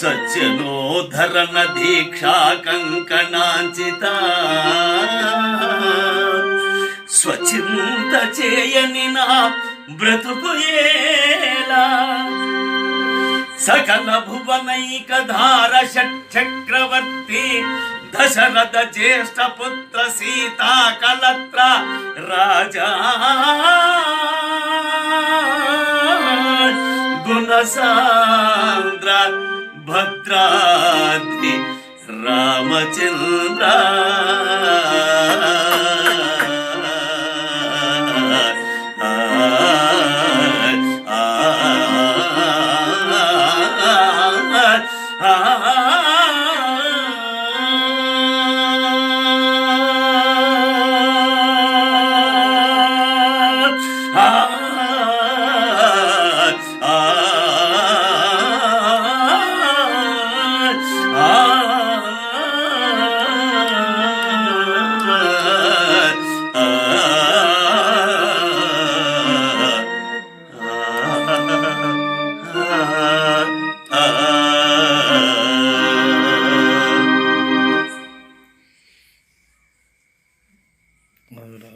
సజ్జనోధరణ దీక్షా కంకణాంచిత స్వచింత చేయని నా బ్రతుకు ఏలా సకల భువనైక ధార చక్రవర్తి దశరథ జ్యేష్ఠ పుత్ర సీతా కలత్ర రాజా. గుణసాంద్ర భద్రాద్రి రామచంద్ర ఆ 我觉着